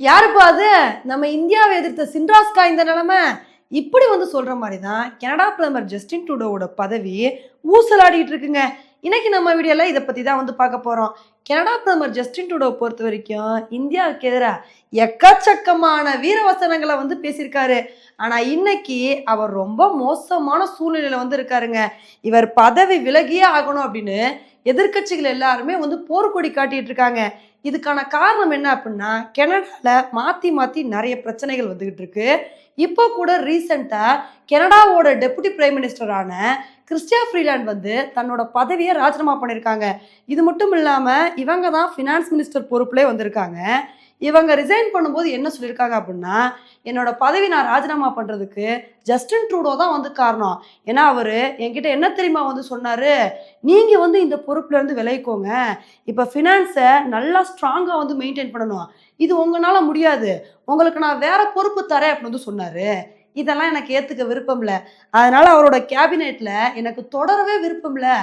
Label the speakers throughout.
Speaker 1: யாருப்பா அது? நம்ம இந்தியாவை எதிர்த்த சின்ராஸ்கா இந்த நிலைமை. இப்படி வந்து சொல்ற மாதிரி தான் கனடா பிரதமர் ஜஸ்டின் ட்ரூடோவோட பதவி ஊசலாடிட்டு இருக்குங்க. இன்னைக்கு நம்ம வீடியோவில் இதை பற்றி தான் வந்து பார்க்க போகிறோம் கனடா பிரதமர் ஜஸ்டின் டுடோ பொறுத்த வரைக்கும் இந்தியாவுக்கு எதிராக எக்கச்சக்கமான வீரவசனங்களை வந்து பேசியிருக்காரு. ஆனால் இன்னைக்கு அவர் ரொம்ப மோசமான சூழ்நிலையில் வந்து இருக்காருங்க. இவர் பதவி விலகியே ஆகணும் அப்படின்னு எதிர்க்கட்சிகள் எல்லாருமே வந்து போர்க்கொடி காட்டிட்டு இருக்காங்க. இதுக்கான காரணம் என்ன அப்படின்னா கனடாவில் மாற்றி மாற்றி நிறைய பிரச்சனைகள் வந்துக்கிட்டு இருக்கு. இப்போ கூட ரீசெண்டா கனடாவோட டெபுட்டி பிரைம் மினிஸ்டரான கிறிஸ்டியா ஃப்ரீலாண்ட் வந்து தன்னோட பதவியை ராஜினாமா பண்ணியிருக்காங்க இது மட்டும் இல்லாமல் இவங்க தான் ஃபினான்ஸ் மினிஸ்டர் பொறுப்புலே வந்திருக்காங்க. இவங்க ரிசைன் பண்ணும்போது என்ன சொல்லியிருக்காங்க அப்படின்னா என்னோட பதவி நான் ராஜினாமா பண்ணுறதுக்கு ஜஸ்டின் ட்ரூடோ தான் வந்து காரணம். ஏன்னா அவர் என்கிட்ட என்ன தெரியுமா வந்து சொன்னார்? நீங்கள் வந்து இந்த பொறுப்புலேருந்து விளைவிக்கோங்க இப்போ ஃபினான்ஸை நல்லா ஸ்ட்ராங்காக வந்து மெயின்டைன் பண்ணணும். இது உங்களால் முடியாது. உங்களுக்கு நான் வேற பொறுப்பு தரேன் அப்படின்னு வந்து சொன்னார். இதெல்லாம் எனக்கு ஏற்றுக்க விருப்பம் இல்லை அதனால் அவரோட கேபினெட்டில் எனக்கு தொடரவே விருப்பம் இல்லை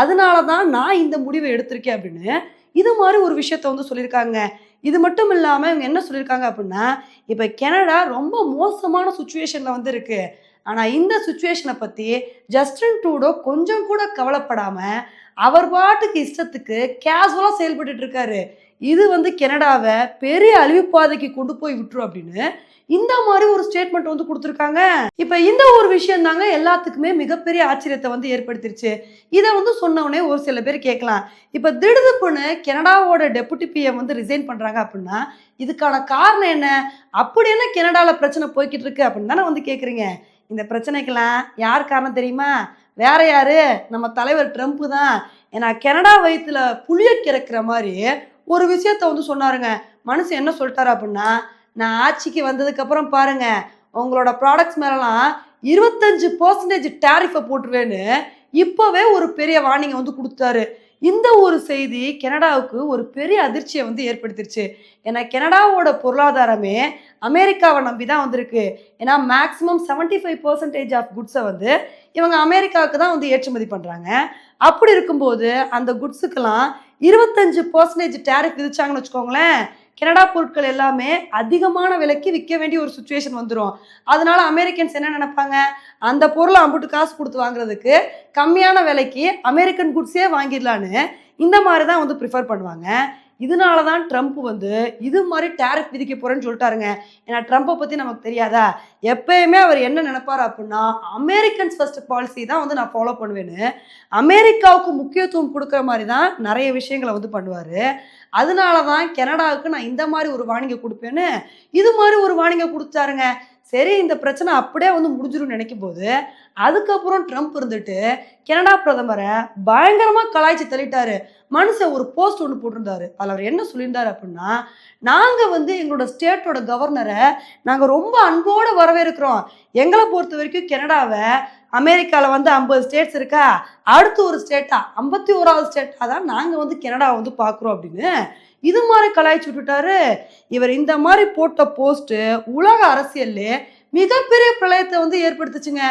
Speaker 1: அதனால தான் நான் இந்த முடிவை எடுத்திருக்கேன் அப்படின்னு இது மாதிரி ஒரு விஷயத்த வந்து சொல்லியிருக்காங்க. இது மட்டும் இல்லாமல் இவங்க என்ன சொல்லியிருக்காங்க அப்படின்னா இப்போ கனடா ரொம்ப மோசமான சுச்சுவேஷனில் வந்து இருக்குது ஆனால் இந்த சுச்சுவேஷனை பற்றி ஜஸ்டின் டூடோ கொஞ்சம் கூட கவலைப்படாமல் அவர் பாட்டுக்கு இஷ்டத்துக்கு கேஷுவலாக செயல்பட்டு இருக்காரு. இது வந்து கனடாவை பெரிய அழிவுப்பாதைக்கு கொண்டு போய் விட்டுரும் அப்படின்னு இந்த மாதிரி ஒரு ஸ்டேட்மெண்ட் வந்து கொடுத்துருக்காங்க. இப்போ இந்த ஒரு விஷயம் தாங்க எல்லாத்துக்குமே மிகப்பெரிய ஆச்சரியத்தை வந்து ஏற்படுத்திருச்சு. இதை வந்து சொன்னவொடனே ஒரு சில பேர் கேட்கலாம். இப்போ திடுதுப்புன்னு கனடாவோட டெபுட்டி பிஎம் வந்து ரிசைன் பண்ணுறாங்க அப்படின்னா இதுக்கான காரணம் என்ன? அப்படி என்ன கனடாவில் பிரச்சனை போய்கிட்டு இருக்கு அப்படின்னு தானே வந்து கேட்குறீங்க இந்த பிரச்சனைக்கெல்லாம் யார் காரணம் தெரியுமா? வேற யாரு? நம்ம தலைவர் ட்ரம்ப் தான். ஏன்னா கனடா வயிற்றுல புளிய கிறக்கிற மாதிரி ஒரு விஷயத்த வந்து சொன்னாருங்க. மனுஷன் என்ன சொல்லிட்டாரு அப்படின்னா நான் ஆட்சிக்கு வந்ததுக்கப்புறம் பாருங்க உங்களோட ப்ராடக்ட்ஸ் மேலலாம் இருபத்தஞ்சு பர்சன்டேஜ் டேரிஃபை போட்டுருவேன்னு இப்போவே ஒரு பெரிய வார்னிங்கை வந்து கொடுத்தாரு இந்த ஒரு செய்தி கனடாவுக்கு ஒரு பெரிய அதிர்ச்சியை வந்து ஏற்படுத்திருச்சு. ஏன்னா கனடாவோட பொருளாதாரமே அமெரிக்காவை நம்பி தான் வந்திருக்கு. ஏன்னா maximum seventy five percentage of குட்ஸை வந்து இவங்க அமெரிக்காவுக்கு தான் வந்து ஏற்றுமதி பண்ணுறாங்க அப்படி இருக்கும்போது அந்த குட்ஸுக்கெல்லாம் இருபத்தஞ்சு பர்சன்டேஜ் டேரிஃப் விதிச்சாங்கன்னு வச்சுக்கோங்களேன் கனடா பொருட்கள் எல்லாமே அதிகமான விலைக்கு விற்க வேண்டிய ஒரு சுச்சுவேஷன் வந்துடும் அதனால அமெரிக்கன்ஸ் என்ன நினைப்பாங்க? அந்த பொருளை அம்புட்டு காசு கொடுத்து வாங்குறதுக்கு கம்மியான விலைக்கு அமெரிக்கன் குட்ஸே வாங்கிடலான்னு இந்த மாதிரி தான் வந்து ப்ரிஃபர் பண்ணுவாங்க. இதனால தான் ட்ரம்ப் வந்து இது மாதிரி டேரிஃப் விதிக்க போகிறேன்னு சொல்லிட்டாருங்க. ஏன்னா ட்ரம்ப்பை பற்றி நமக்கு தெரியாதா? எப்பயுமே அவர் என்ன நினைப்பார் அப்படின்னா அமெரிக்கன்ஸ் ஃபர்ஸ்ட் பாலிசி தான் வந்து நான் ஃபாலோ பண்ணுவேன்னு. அமெரிக்காவுக்கு முக்கியத்துவம் கொடுக்குற மாதிரி தான் நிறைய விஷயங்களை வந்து பண்ணுவார். அதனால தான் கனடாவுக்கு நான் இந்த மாதிரி ஒரு வாணிங்க கொடுப்பேன்னு. இது மாதிரி ஒரு வாணிங்க கொடுத்தாருங்க. சரி இந்த பிரச்சனை அப்படியே வந்து முடிஞ்சிடும் நினைக்கும் போது அதுக்கப்புறம் ட்ரம்ப் இருந்துட்டு கனடா பிரதமரை பயங்கரமாக கலாய்ச்சி தள்ளிட்டாரு. மனுஷன் ஒரு போஸ்ட் ஒன்று போட்டிருந்தாரு. அதில் அவர் என்ன சொல்லியிருந்தார் அப்படின்னா நாங்கள் வந்து எங்களோட ஸ்டேட்டோட கவர்னரை நாங்கள் ரொம்ப அன்போடு வரவேற்கிறோம். எங்களை பொறுத்த வரைக்கும் கனடாவை அமெரிக்காவில் வந்து ஐம்பது ஸ்டேட்ஸ் இருக்கா? அடுத்து ஒரு ஸ்டேட்டா ஐம்பத்தி ஓராவது ஸ்டேட்டாக தான் நாங்கள் வந்து கனடாவை வந்து பார்க்குறோம் அப்படின்னு இது மாதிரி கலாய்ச்சி விட்டுட்டாரு. இவர் இந்த மாதிரி போட்ட போஸ்ட்டு உலக அரசியல்ல மிகப்பெரிய பிரளயத்தை வந்து ஏற்படுத்துச்சுங்க.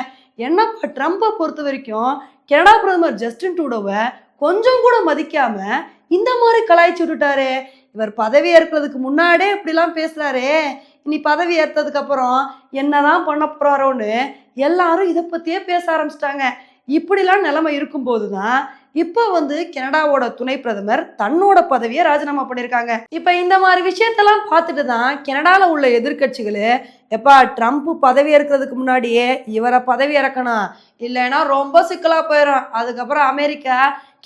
Speaker 1: என்னப்பா ட்ரம்ப்பை பொறுத்த வரைக்கும் கனடா பிரதமர் ஜஸ்டின் டூடோவை கொஞ்சம் கூட மதிக்காம இந்த மாதிரி கலாய்ச்சி விட்டுட்டாரே. இவர் பதவி ஏற்கிறதுக்கு முன்னாடியே இப்படிலாம் பேசுறாரே. இனி பதவி ஏற்றதுக்கு அப்புறம் என்னதான் பண்ண போறாரோன்னு எல்லாரும் இதை பத்தியே பேச ஆரம்பிச்சிட்டாங்க. இப்படிலாம் நிலைமை இருக்கும்போது தான் இப்போ வந்து கனடாவோட துணை பிரதமர் தன்னோட பதவியை ராஜினாமா பண்ணியிருக்காங்க. இப்போ இந்த மாதிரி விஷயத்தெல்லாம் பார்த்துட்டு தான் கனடாவில் உள்ள எதிர்கட்சிகள் எப்பா ட்ரம்ப் பதவி இருக்கிறதுக்கு முன்னாடியே இவரை பதவி இறக்கணும். இல்லைன்னா ரொம்ப சிக்கலாக போயிடும் அதுக்கப்புறம் அமெரிக்கா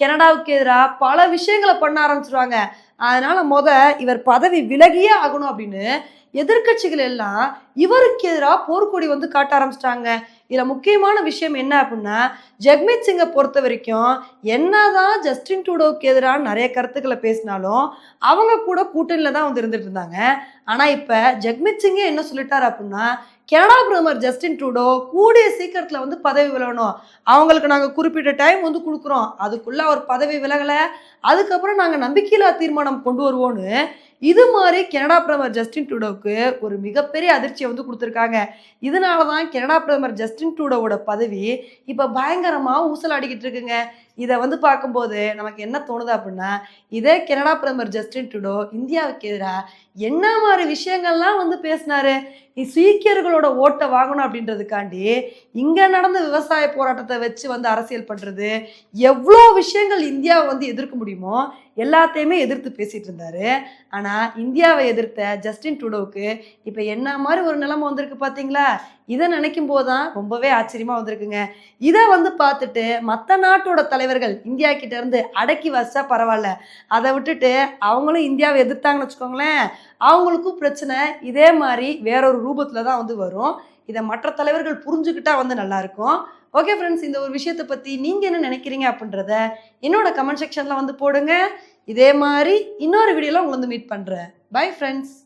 Speaker 1: கனடாவுக்கு எதிராக பல விஷயங்களை பண்ண ஆரம்பிச்சிருவாங்க. அதனால முத இவர் பதவி விலகியே ஆகணும் அப்படின்னு எதிர்க்கட்சிகள் எல்லாம் இவருக்கு எதிராக போர்க்கொடி வந்து காட்ட ஆரம்பிச்சிட்டாங்க. இதில் முக்கியமான விஷயம் என்ன அப்படின்னா ஜெக்மீத் சிங்கை பொறுத்த வரைக்கும் என்னதான் ஜஸ்டின் டூடோவுக்கு எதிரான நிறைய கருத்துக்களை பேசினாலும் அவங்க கூட கூட்டணியில் தான் வந்து இருந்துட்டு இருந்தாங்க. ஆனால் இப்போ ஜெக்மீத் சிங்கே என்ன சொல்லிட்டார் அப்படின்னா கனடா பிரதமர் ஜஸ்டின் ட்ரூடோ கூடிய சீக்கிரத்தில் வந்து பதவி விலகணும். அவங்களுக்கு நாங்கள் குறிப்பிட்ட டைம் வந்து கொடுக்குறோம். அதுக்குள்ளே அவர் பதவி விலகலை. அதுக்கப்புறம் நாங்கள் நம்பிக்கையில்லா தீர்மானம் கொண்டு வருவோன்னு இது மாதிரி கனடா பிரதமர் ஜஸ்டின் ட்ரூடோவுக்கு ஒரு மிகப்பெரிய அதிர்ச்சியை வந்து கொடுத்துருக்காங்க. இதனால தான் கனடா பிரதமர் ஜஸ்டின் ட்ரூடோவோட பதவி இப்போ பயங்கரமாக ஊசலாடிக்கிட்டு இருக்குங்க. இதை வந்து பார்க்கும்போது நமக்கு என்ன தோணுது அப்படின்னா இதே கனடா பிரதமர் ஜஸ்டின் ட்ரூடோ இந்தியாவுக்கு எதிராக என்ன மாதிரி விஷயங்கள்லாம் வந்து பேசினாரு? நீ சீக்கியர்களோட ஓட்டை வாங்கணும் அப்படின்றதுக்காண்டி இங்கே நடந்த விவசாய போராட்டத்தை வச்சு வந்து அரசியல் பண்ணுறது எவ்வளோ விஷயங்கள் இந்தியாவை வந்து எதிர்க்க முடியுமோ எல்லாத்தையுமே எதிர்த்து பேசிட்டு இருந்தாரு. ஆனால் இந்தியாவை எதிர்த்த ஜஸ்டின் ட்ரூடோவுக்கு இப்போ என்ன மாதிரி ஒரு நிலைமை வந்திருக்கு பார்த்தீங்களா இதை நினைக்கும் போது தான் ரொம்பவே ஆச்சரியமாக வந்திருக்குங்க. இதை வந்து பார்த்துட்டு மற்ற நாட்டோட தலைவர்கள் இந்தியா கிட்டேருந்து அடக்கி வச்சா பரவாயில்ல. அதை விட்டுட்டு அவங்களும் இந்தியாவை எதிர்த்தாங்கன்னு வச்சுக்கோங்களேன். அவங்களுக்கும் பிரச்சனை. இதே மாதிரி வேறொரு ரூபத்தில் தான் வந்து வரும். இதை மற்ற தலைவர்கள் புரிஞ்சுக்கிட்டா வந்து நல்லாயிருக்கும் ஓகே ஃப்ரெண்ட்ஸ் இந்த ஒரு விஷயத்தை பற்றி நீங்கள் என்ன நினைக்கிறீங்க அப்படின்றத என்னோட கமெண்ட் செக்ஷனில் வந்து போடுங்க. இதே மாதிரி இன்னொரு வீடியோவில் உங்களை வந்து மீட் பண்ணுறேன் பை ஃப்ரெண்ட்ஸ்